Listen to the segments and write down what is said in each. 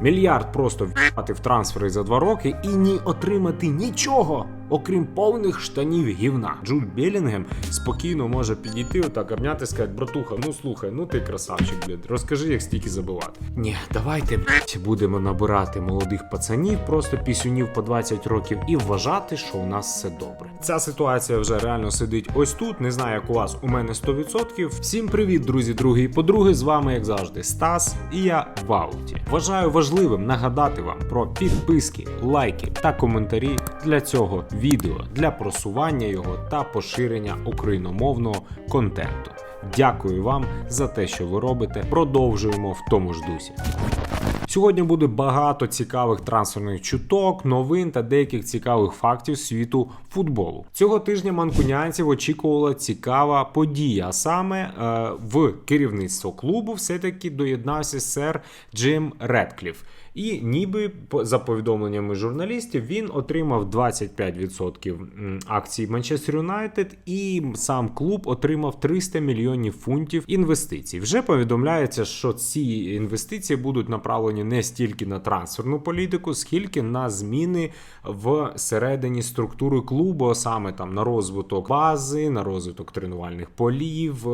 Мільярд просто в'їхати в трансфери за два роки і не отримати нічого, окрім повних штанів гівна. Джуд Белінгем спокійно може підійти, отак обняти і сказати, братуха, ну слухай, ну ти красавчик, блядь, розкажи, як стільки забивати. Ні, давайте блядь, будемо набирати молодих пацанів, просто пісюнів по 20 років, і вважати, що у нас все добре. Ця ситуація вже реально сидить ось тут. Не знаю, як у вас у мене 100%. Всім привіт, друзі, другі і подруги. З вами, як завжди, Стас, і я в. Вважаю важливим нагадати вам про підписки, лайки та коментарі для цього відео, для просування його та поширення україномовного контенту. Дякую вам за те, що ви робите. Продовжуємо в тому ж дусі. Сьогодні буде багато цікавих трансферних чуток, новин та деяких цікавих фактів світу футболу. Цього тижня манкунянців очікувала цікава подія. А саме е, в керівництво клубу все-таки доєднався сер Джим Редкліф. І ніби за повідомленнями журналістів він отримав 25% м, акцій Манчестер Юнайтед, і сам клуб отримав 300 мільйонів фунтів інвестицій. Вже повідомляється, що ці інвестиції будуть направлені не стільки на трансферну політику, скільки на зміни в середині структури клубу, саме там на розвиток бази, на розвиток тренувальних полів,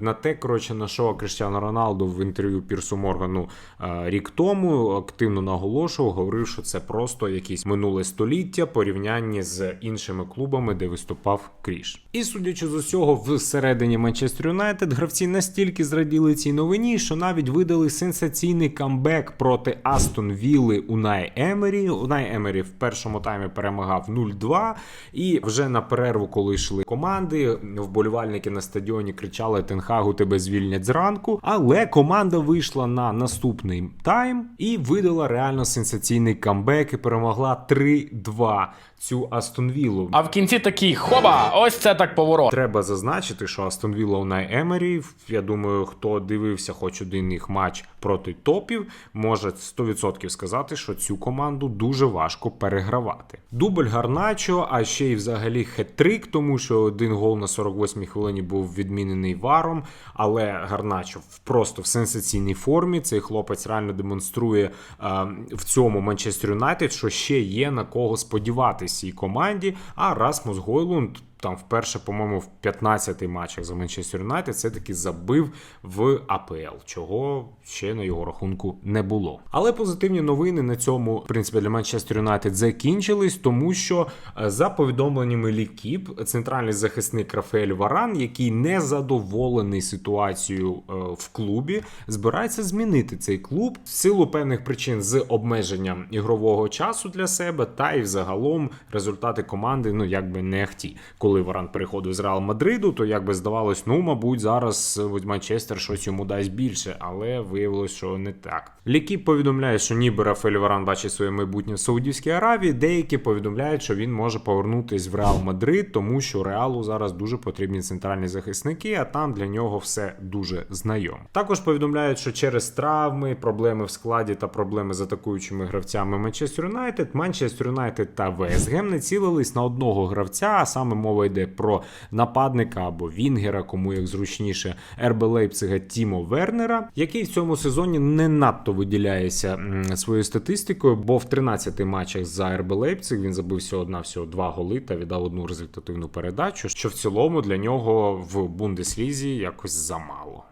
на те, коротше, на що Криштиано Роналду в інтерв'ю Пірсу Моргану е, рік тому активно наголошував, говорив, що це просто якесь минуле століття порівнянні з іншими клубами, де виступав Кріш. І судячи з усього, всередині Манчестер Юнайтед гравці настільки зраділи цій новині, що навіть видали сенсаційний камбек проти Астон Вілли Унай Емері. Унай Емері в першому таймі перемагав 0-2. І вже на перерву, коли йшли команди, вболівальники на стадіоні кричали Тенхагу, тебе звільнять зранку. Але команда вийшла на наступний тайм і видала реально сенсаційний камбек і перемогла 3-2 цю Астон Віллу. А в кінці такий хоба, ось це так поворот. Треба зазначити, що Астон Вілла Унай Емері, я думаю, хто дивився хоч один їх матч проти топів, може 100% сказати, що цю команду дуже важко перегравати. Дубль Гарначо, а ще й взагалі хет-трик, тому що один гол на 48-й хвилині був відмінений варом, але Гарначо просто в сенсаційній формі. Цей хлопець реально демонструє е, в цьому Манчестер Юнайтед, що ще є на кого сподіватися цій команді. А Расмус Гойлунд там вперше, по-моєму, в 15 матчах за Манчестер Юнайтед все таки забив в АПЛ, чого ще на його рахунку не було. Але позитивні новини на цьому, в принципі, для Манчестер Юнайтед закінчились, тому що е, за повідомленнями Лікіп, центральний захисник Рафаель Варан, який не задоволений ситуацією е, в клубі, збирається змінити цей клуб в силу певних причин з обмеженням ігрового часу для себе, та й взагалом результати команди, ну якби не ахті. Коли Варан переходив з Реал Мадриду, то якби здавалось, ну мабуть, зараз е, Манчестер щось йому дасть більше, але виявилось, що не так. Лікі повідомляє, що ніби Рафаель Варан бачить своє майбутнє в Саудівській Аравії. Деякі повідомляють, що він може повернутись в Реал Мадрид, тому що Реалу зараз дуже потрібні центральні захисники, а там для нього все дуже знайомо. Також повідомляють, що через травми, проблеми в складі та проблеми з атакуючими гравцями Манчестер Юнайтед, Манчестер Юнайтед та Вестгем не цілились на одного гравця, а саме мова йде про нападника або Вінгера, кому як зручніше, РБ Лейпцига Тімо Вернера, який в цьому сезоні не надто виділяється своєю статистикою, бо в 13 матчах за РБ Лейпциг він забив всього на всього два голи та віддав одну результативну передачу, що в цілому для нього в Бундеслізі якось замало.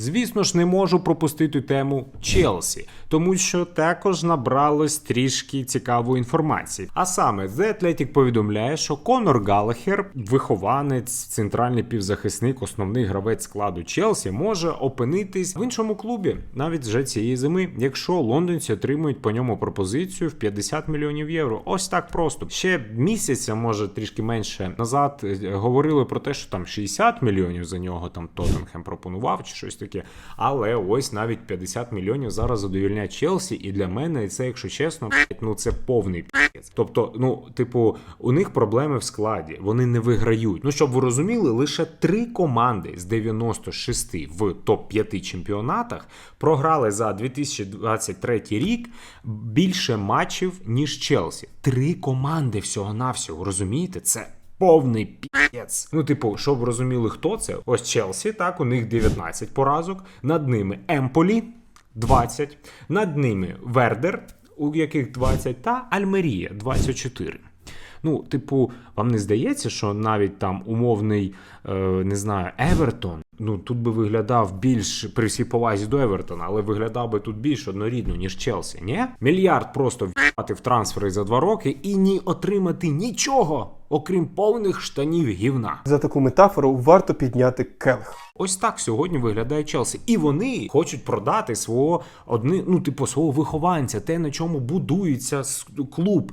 Звісно ж, не можу пропустити тему Челсі, тому що також набралось трішки цікавої інформації. А саме The Athletic повідомляє, що Конор Галахер, вихованець, центральний півзахисник, основний гравець складу Челсі, може опинитись в іншому клубі навіть вже цієї зими, якщо лондонці отримують по ньому пропозицію в 50 мільйонів євро. Ось так просто. Ще місяця, може трішки менше назад, е, говорили про те, що там 60 мільйонів за нього там Тоттенхем пропонував чи щось таке. Але ось навіть 50 мільйонів зараз задовільняє Челсі, і для мене це, якщо чесно, ну це повний п'єць. Тобто, ну, типу, у них проблеми в складі, вони не виграють. Ну, щоб ви розуміли, лише три команди з 96 в топ-5 чемпіонатах програли за 2023 рік більше матчів, ніж Челсі. Три команди всього-навсього, розумієте? Це повний пієць. Ну, типу, щоб розуміли, хто це? Ось Челсі, так, у них 19 поразок. Над ними Емполі, 20. Над ними Вердер, у яких 20, та Альмерія 24. Ну, типу, вам не здається, що навіть там умовний, е, не знаю, Евертон, ну тут би виглядав більш при всій повазі до Евертона, але виглядав би тут більш однорідно, ніж Челсі, ні? Мільярд просто в трансфери за два роки і ні отримати нічого, окрім повних штанів гівна. За таку метафору варто підняти келих. Ось так сьогодні виглядає Челсі. І вони хочуть продати свого одни, ну, типу, свого вихованця, те, на чому будується клуб.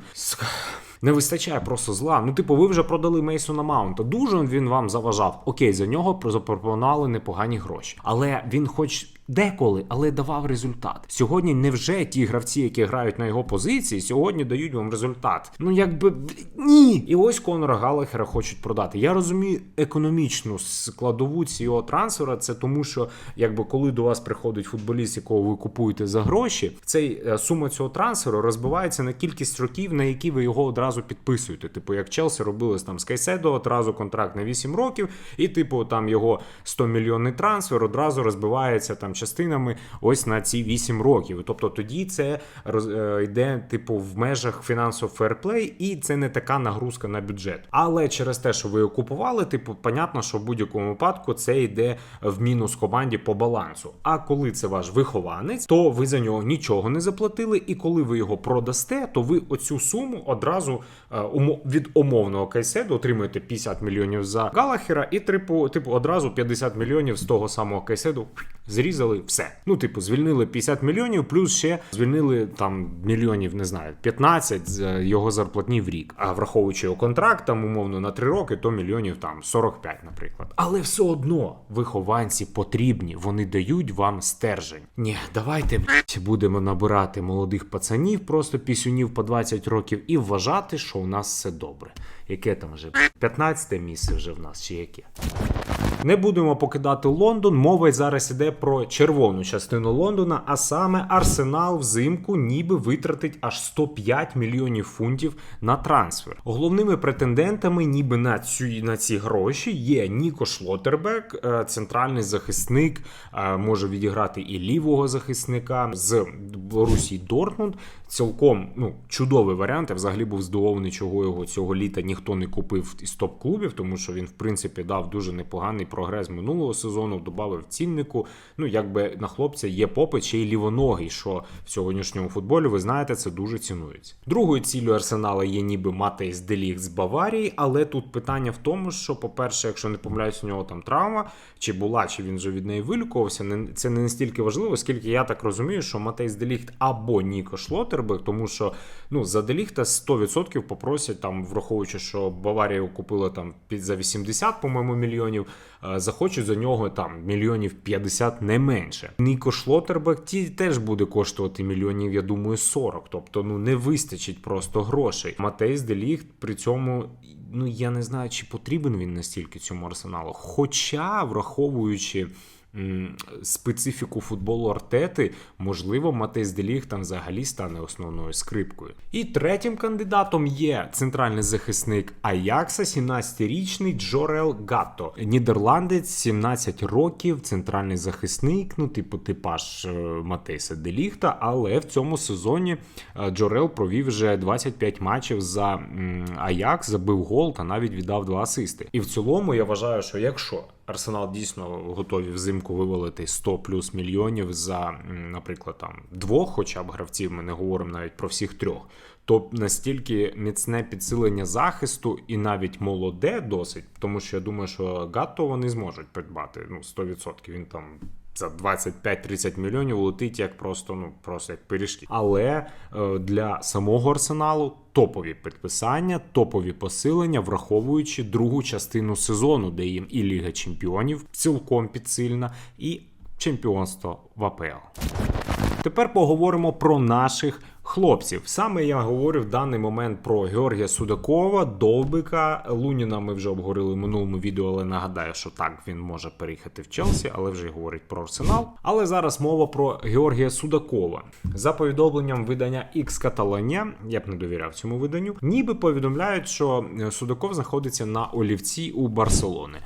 Не вистачає просто зла. Ну, типу, ви вже продали Мейсона Маунта. Дуже він вам заважав. Окей, за нього запропонували непогані гроші. Але він, хоч деколи, але давав результат. Сьогодні невже ті гравці, які грають на його позиції, сьогодні дають вам результат. Ну якби ні. І ось Конора Галахера хочуть продати. Я розумію економічну складову цього трансфера. Це тому, що якби коли до вас приходить футболіст, якого ви купуєте за гроші, цей е, сума цього трансферу розбивається на кількість років, на які ви його одразу підписуєте. Типу, як Челсі робили там з Кайседо, одразу контракт на 8 років, і типу там його 100 мільйонний трансфер одразу розбивається там частинами ось на ці 8 років. Тобто тоді це роз, е, йде типу в межах фінансового ферплей, і це не така нагрузка на бюджет. Але через те, що ви його купували, типу, понятно, що в будь-якому випадку це йде в мінус команді по балансу. А коли це ваш вихованець, то ви за нього нічого не заплатили, і коли ви його продасте, то ви оцю суму одразу е, від умовного Кайседу отримуєте 50 мільйонів за Галахера, і типу, типу одразу 50 мільйонів з того самого Кайседу зрізали все. Ну, типу, звільнили 50 мільйонів, плюс ще звільнили там мільйонів, не знаю, 15 з його зарплатні в рік. А враховуючи його контракт, там умовно на 3 роки, то мільйонів там 45, наприклад. Але все одно вихованці потрібні, вони дають вам стержень. Ні, давайте блядь, будемо набирати молодих пацанів, просто пісюнів по 20 років, і вважати, що у нас все добре. Яке там вже 15 місце вже в нас, чи яке? Не будемо покидати Лондон. Мова зараз іде про червону частину Лондона, а саме Арсенал взимку ніби витратить аж 105 мільйонів фунтів на трансфер. Головними претендентами, ніби на цю на ці гроші, є Ніко Шлотербек, е, центральний захисник, е, може відіграти і лівого захисника з Борусії Дортмунд. Цілком ну чудовий варіант. Я взагалі був здивований, чого його цього літа ніхто не купив із топ-клубів, тому що він в принципі дав дуже непоганий прогрес минулого сезону, додав ціннику. Ну якби на хлопця є попит ще й лівоногий, що в сьогоднішньому футболі ви знаєте, це дуже цінується. Другою ціллю арсенала є ніби Матейс Деліг з Баварії, але тут питання в тому, що, по-перше, якщо не помиляюсь, у нього там травма, чи була, чи він вже від неї вилікувався. Це не настільки важливо, оскільки я так розумію, що Матейс Деліхт або Ніко Шлотербек, тому що ну за Деліхта 100% попросять там, враховуючи, що Баварія купила там під за 80, по-моєму, мільйонів. е, Захочуть за нього там мільйонів 50 не менше. Ніко Шлотербек ті теж буде коштувати мільйонів, я думаю, 40. Тобто, ну не вистачить просто грошей. Матейс Деліхт при цьому. Ну я не знаю, чи потрібен він настільки цьому арсеналу. Хоча, враховуючи специфіку футболу Артети, можливо, Матейс Деліг там взагалі стане основною скрипкою. І третім кандидатом є центральний захисник Аякса, 17-річний Джорел Гатто. Нідерландець, 17 років, центральний захисник, ну, типу, типаж е, Матейса Деліхта, але в цьому сезоні е, Джорел провів вже 25 матчів за Аякс, забив гол та навіть віддав два асисти. І в цілому я вважаю, що якщо Арсенал дійсно готові взимку вивалити 100 плюс мільйонів за, наприклад, там двох, хоча б гравців, ми не говоримо навіть про всіх трьох. То настільки міцне підсилення захисту і навіть молоде досить, тому що я думаю, що Гатто вони зможуть придбати ну 100%. Він там за 25-30 мільйонів летить як просто ну просто як пиріжки. Але е, для самого арсеналу топові підписання, топові посилення, враховуючи другу частину сезону, де їм і Ліга Чемпіонів цілком підсильна, і чемпіонство в АПЛ. Тепер поговоримо про наших хлопців. Саме я говорю в даний момент про Георгія Судакова, Довбика. Луніна ми вже обговорили в минулому відео, але нагадаю, що так він може переїхати в Челсі, але вже говорить про Арсенал. Але зараз мова про Георгія Судакова. За повідомленням видання X Каталонія, я б не довіряв цьому виданню, ніби повідомляють, що е, Судаков знаходиться на олівці у Барселони.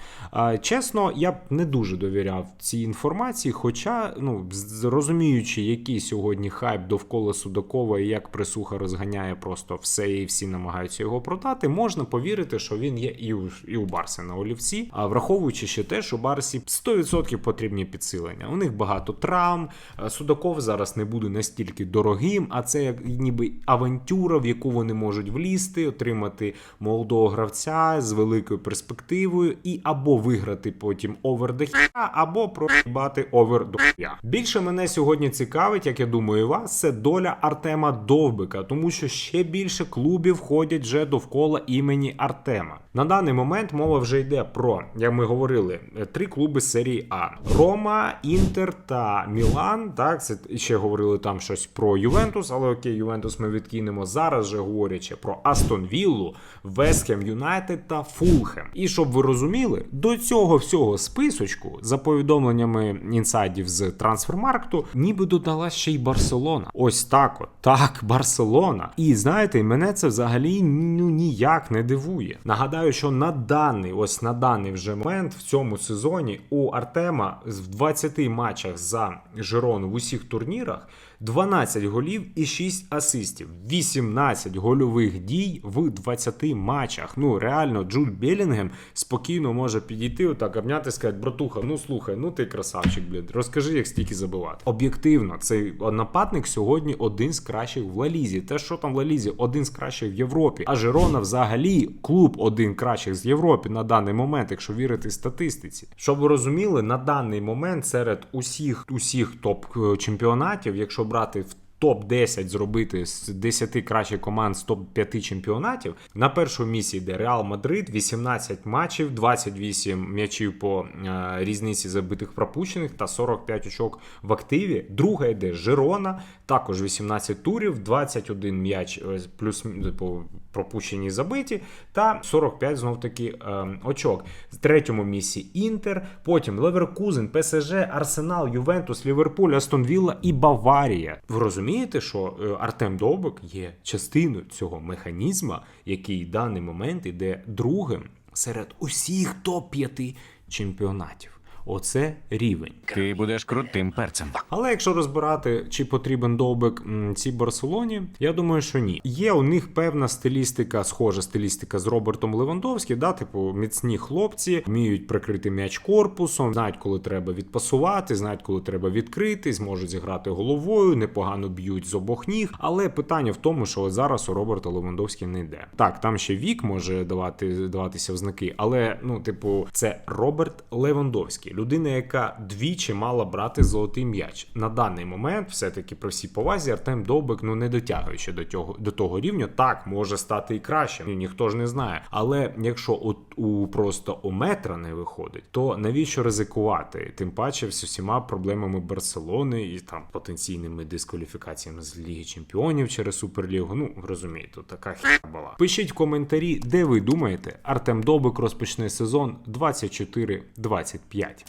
Чесно, я б не дуже довіряв цій інформації, хоча, ну, розуміючи, який сьогодні хайп довкола Судакова і як присуха розганяє просто все і всі намагаються його продати, можна повірити, що він є і у, і у Барси на олівці. А враховуючи ще те, що Барсі 100% потрібні підсилення. У них багато травм. Судаков зараз не буде настільки дорогим, а це як ніби авантюра, в яку вони можуть влізти, отримати молодого гравця з великою перспективою і або виграти потім овер до хіа, або проїбати овер до хіа. Більше мене сьогодні цікавить, як я думаю, вас, це доля Артема Довбика, тому що ще більше клубів ходять вже довкола імені Артема. На даний момент мова вже йде про, як ми говорили, е, три клуби серії А: Рома, Інтер та Мілан. Так, це ще говорили там щось про Ювентус, але окей, Ювентус ми відкинемо зараз. Же говорячи про Астон Віллу, Вестхем Юнайтед та Фулхем. І щоб ви розуміли, до цього всього списочку, за повідомленнями інсайдів з трансфермаркту, ніби додала ще й Барселона. Ось так от. Так, Барселона. І знаєте, мене це взагалі ну ніяк не дивує. Нагадаю, що на даний, ось на даний вже момент в цьому сезоні у Артема в 20 матчах за Жирону в усіх турнірах 12 голів і 6 асистів, 18 гольових дій в 20 матчах. Ну реально, Джуд Белінгем спокійно може підійти, отак обняти сказати, братуха, ну слухай, ну ти красавчик, блядь, розкажи, як стільки забивати. Об'єктивно, цей нападник сьогодні один з кращих в Лалізі. Те, що там в Лалізі, один з кращих в Європі. А Жирона взагалі клуб один кращих з Європи на даний момент, якщо вірити статистиці. Щоб ви розуміли, на даний момент серед усіх усіх топ е, чемпіонатів, якщо брати в топ-10 зробити з 10 кращих команд з топ-5 чемпіонатів. На першому місці йде Реал Мадрид, 18 матчів, 28 м'ячів по е, різниці забитих пропущених та 45 очок в активі. Друга йде Жирона, також 18 турів, 21 м'яч е, плюс типу, пропущені забиті, та 45 знов таки е, очок. В третьому місці Інтер, потім Леверкузен, ПСЖ, Арсенал, Ювентус, Ліверпуль, Астон Вілла і Баварія. Ви розумієте, що е, Артем Довбик є частиною цього механізма, який в даний момент іде другим серед усіх топ-5 чемпіонатів. Оце рівень. Ти будеш крутим перцем. Але якщо розбирати, чи потрібен довбик цій Барселоні, я думаю, що ні. Є у них певна стилістика, схожа стилістика з Робертом Левандовським, да, типу міцні хлопці, вміють прикрити м'яч корпусом, знають, коли треба відпасувати, знають, коли треба відкрити, зможуть зіграти головою, непогано б'ють з обох ніг. Але питання в тому, що от зараз у Роберта Левандовський не йде. Так, там ще вік може давати даватися в знаки, але ну, типу, це Роберт Левандовський, людина, яка двічі мала брати золотий м'яч. На даний момент, все-таки при всій повазі, Артем Довбик ну не дотягує ще до того до того рівня. Так може стати і краще. Ну, ніхто ж не знає. Але якщо от у просто у метра не виходить, то навіщо ризикувати? Тим паче з усіма проблемами Барселони і там потенційними дискваліфікаціями з Ліги Чемпіонів через Суперлігу. Ну розумієте, така була. Пишіть в коментарі, де ви думаєте, Артем Довбик розпочне сезон 24-25.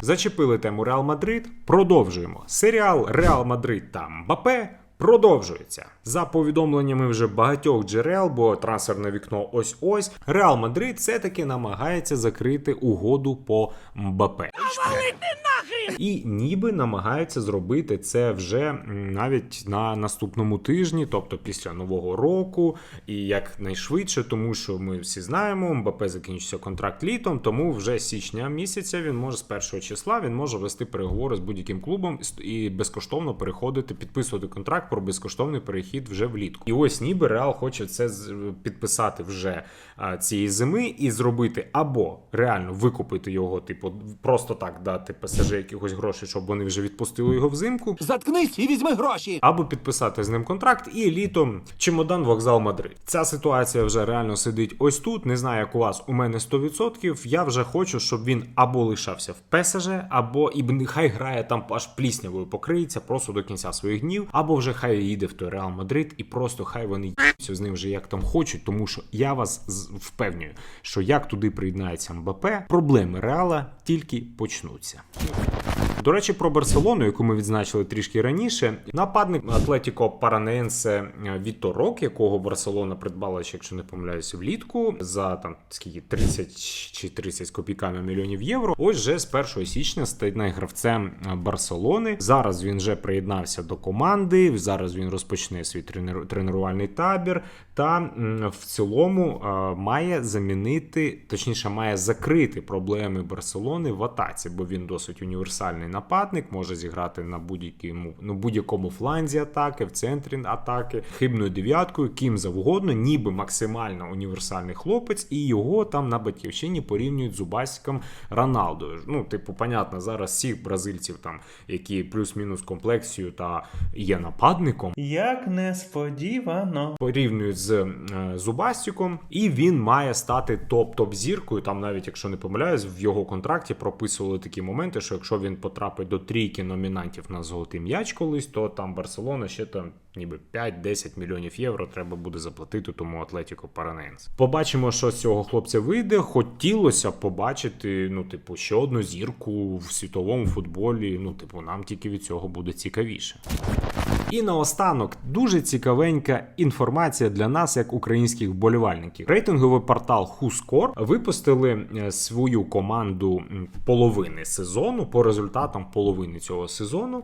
Зачепили тему Реал Мадрид. Продовжуємо. Серіал Реал Мадрид та Мбапе продовжується. За повідомленнями вже багатьох джерел, бо трансферне вікно ось ось. Реал Мадрид все-таки намагається закрити угоду по Мбапе. І ніби намагаються зробити це вже навіть на наступному тижні, тобто після нового року, і якнайшвидше, тому що ми всі знаємо, Мбапе закінчиться контракт літом, тому вже січня місяця він може з першого числа він може вести переговори з будь-яким клубом і безкоштовно переходити, підписувати контракт про безкоштовний перехід вже влітку. І ось ніби Реал хоче це підписати вже цієї зими і зробити або реально викупити його, типу, просто так дати ПСЖ вже якихось грошей, щоб вони вже відпустили його взимку. Заткнись і візьми гроші. Або підписати з ним контракт і літом чемодан вокзал Мадрид. Ця ситуація вже реально сидить ось тут. Не знаю, як у вас у мене 100%. Я вже хочу, щоб він або лишався в ПСЖ, або і нехай грає там аж пліснявою покриється просто до кінця своїх днів, або вже хай їде в той Реал Мадрид і просто хай вони їдуться з ним вже як там хочуть, тому що я вас впевнюю, що як туди приєднається МБП, проблеми Реала тільки почнуться. До речі, про Барселону, яку ми відзначили трішки раніше, нападник Атлетіко Параненсе Віто Рок, якого Барселона придбала, якщо не помиляюся, влітку за там скільки 30 чи 30 з копійками мільйонів євро. Ось вже з 1 січня стає гравцем Барселони. Зараз він вже приєднався до команди. Зараз він розпочне свій тренувальний табір. Та в цілому е, має замінити, точніше, має закрити проблеми Барселони в атаці, бо він досить універсальний нападник, може зіграти на будь-якому на будь-якому фланзі атаки, в центрі атаки, хибною дев'яткою, ким завгодно, ніби максимально універсальний хлопець, і його там на батьківщині порівнюють з Убасіком Роналдою. Ну, типу, понятно, зараз всіх бразильців, там які плюс-мінус комплексію та є нападником Як несподівано. порівнюють з е, Зубастіком, і він має стати топ-топ зіркою. Там, навіть якщо не помиляюсь, в його контракті прописували такі моменти, що якщо він потрапить до трійки номінантів на золотий м'яч колись, то там Барселона ще там ніби 5-10 мільйонів євро треба буде заплатити тому Атлетіко Параненс. Побачимо, що з цього хлопця вийде. Хотілося побачити, ну, типу, ще одну зірку в світовому футболі. Ну, типу, нам тільки від цього буде цікавіше. І наостанок дуже цікавенька інформація для нас, як українських вболівальників. Рейтинговий портал Хускор випустили е, свою команду половини сезону по результатам половини цього сезону,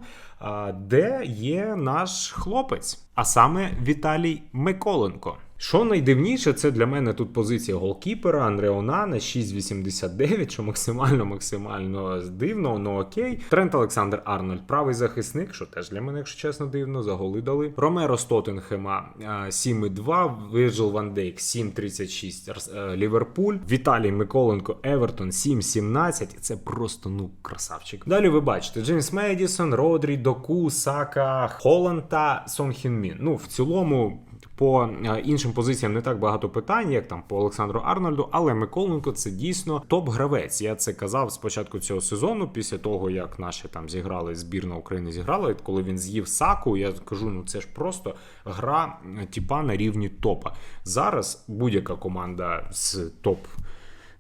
де є наш хлопець, а саме Віталій Миколенко. Що найдивніше, це для мене тут позиція голкіпера Андре Онана 6,89, що максимально максимально дивно, ну окей. Трент Олександр Арнольд, правий захисник, що теж для мене, якщо чесно, дивно, за голи дали. Ромеро з Тоттенхема а, 7,2, Вирджил Ван Дейк 7,36, е, Ліверпуль, Віталій Миколенко, Евертон 7,17. І це просто ну красавчик. Далі ви бачите Джеймс Медісон, Родрі, Доку, Сака, Холланд та Сон Хін Мін. Ну, в цілому. По е, іншим позиціям не так багато питань, як там по Олександру Арнольду, але Миколенко це дійсно топ-гравець. Я це казав спочатку цього сезону, після того як наші там зіграли збірна України зіграла. і Коли він з'їв саку, я кажу: ну це ж просто гра тіпа на рівні топа. Зараз будь-яка команда з топ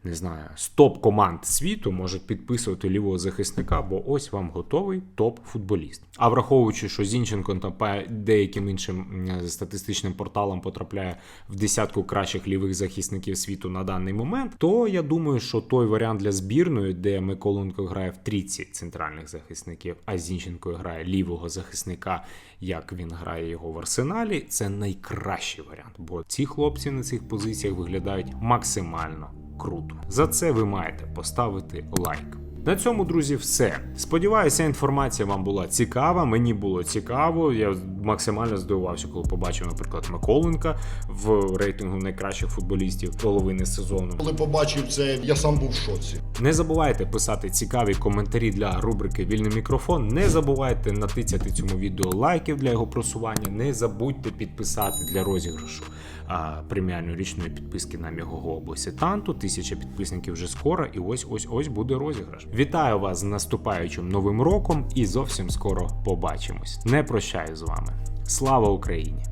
не знаю, з топ-команд світу можуть підписувати лівого захисника, бо ось вам готовий топ-футболіст. А враховуючи, що Зінченко по деяким іншим статистичним порталам потрапляє в десятку кращих лівих захисників світу на даний момент, то я думаю, що той варіант для збірної, де Миколенко грає в трійці центральних захисників, а Зінченко грає лівого захисника, як він грає його в арсеналі, це найкращий варіант, бо ці хлопці на цих позиціях виглядають максимально круто. За це ви маєте поставити лайк. На цьому, друзі, все. Сподіваюся, інформація вам була цікава. Мені було цікаво. Я максимально здивувався, коли побачив, наприклад, Миколенка в рейтингу найкращих футболістів половини сезону. Коли побачив це, я сам був в шоці. Не забувайте писати цікаві коментарі для рубрики Вільний мікрофон. Не забувайте натицяти цьому відео лайків для його просування. Не забудьте підписати для розіграшу а, преміальної річної підписки на Мігого області Танту. Тисяча підписників вже скоро, і ось ось ось буде розіграш. Вітаю вас з наступаючим новим роком і зовсім скоро побачимось. Не прощаю з вами. Слава Україні!